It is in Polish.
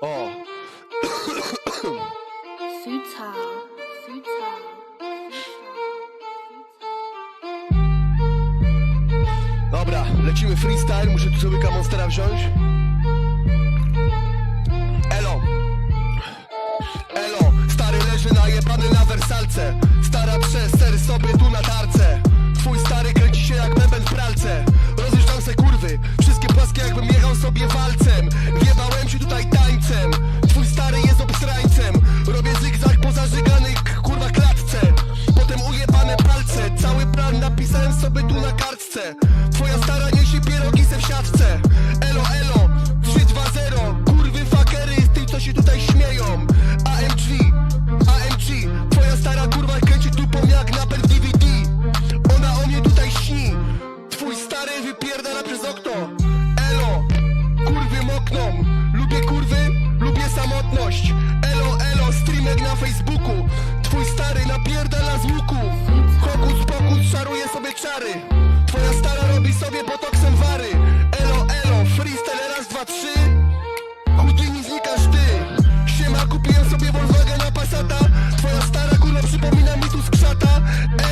O, Südtal, Südtal, dobra, lecimy freestyle, muszę tu sobie monstera wziąć. Elo, elo, stary leży najebany na wersalce pierogi se w siatce. Elo, elo, 3-2-0 Kurwy fakery, tych co się tutaj śmieją. AMG, AMG Twoja stara kurwa kręci dupą jak napęd DVD Ona o mnie tutaj śni. Twój stary wypierdala przez okno. Elo, kurwy mokną. Lubię kurwy, lubię samotność. Elo, elo, streamer na Facebooku. Twój stary napierdala z łuku. Hokus pokus szaruje sobie czary. Twoja stara robi sobie botoksem Shut up.